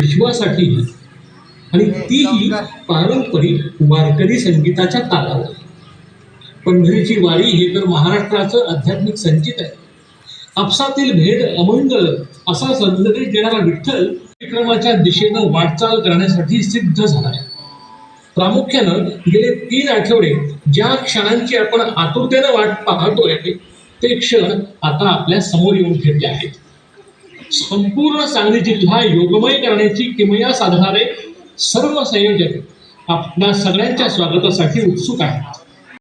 विश्वासाठी. आणि तीही पारंपरिक वारकरी संगीताच्या तालावर. पंढरीची वारी हे तर महाराष्ट्राचं आध्यात्मिक संचित आहे. आपसातील भेद अमंगल असा संदेश देणारा विठ्ठल विक्रमाच्या दिशेनं वाटचाल करण्यासाठी सिद्ध झाला आहे. प्रामुख्यानं गेले तीन आठवडे ज्या क्षणांची आपण आतुरतेनं वाट पाहतोय ते क्षण आता आपल्यासमोर येऊन ठेवले आहेत. संपूर्ण सांगली जिल्हा योगमय करण्याची किमया साधणारे सर्व संयोजक आपल्या सगळ्यांच्या स्वागतासाठी उत्सुक आहेत.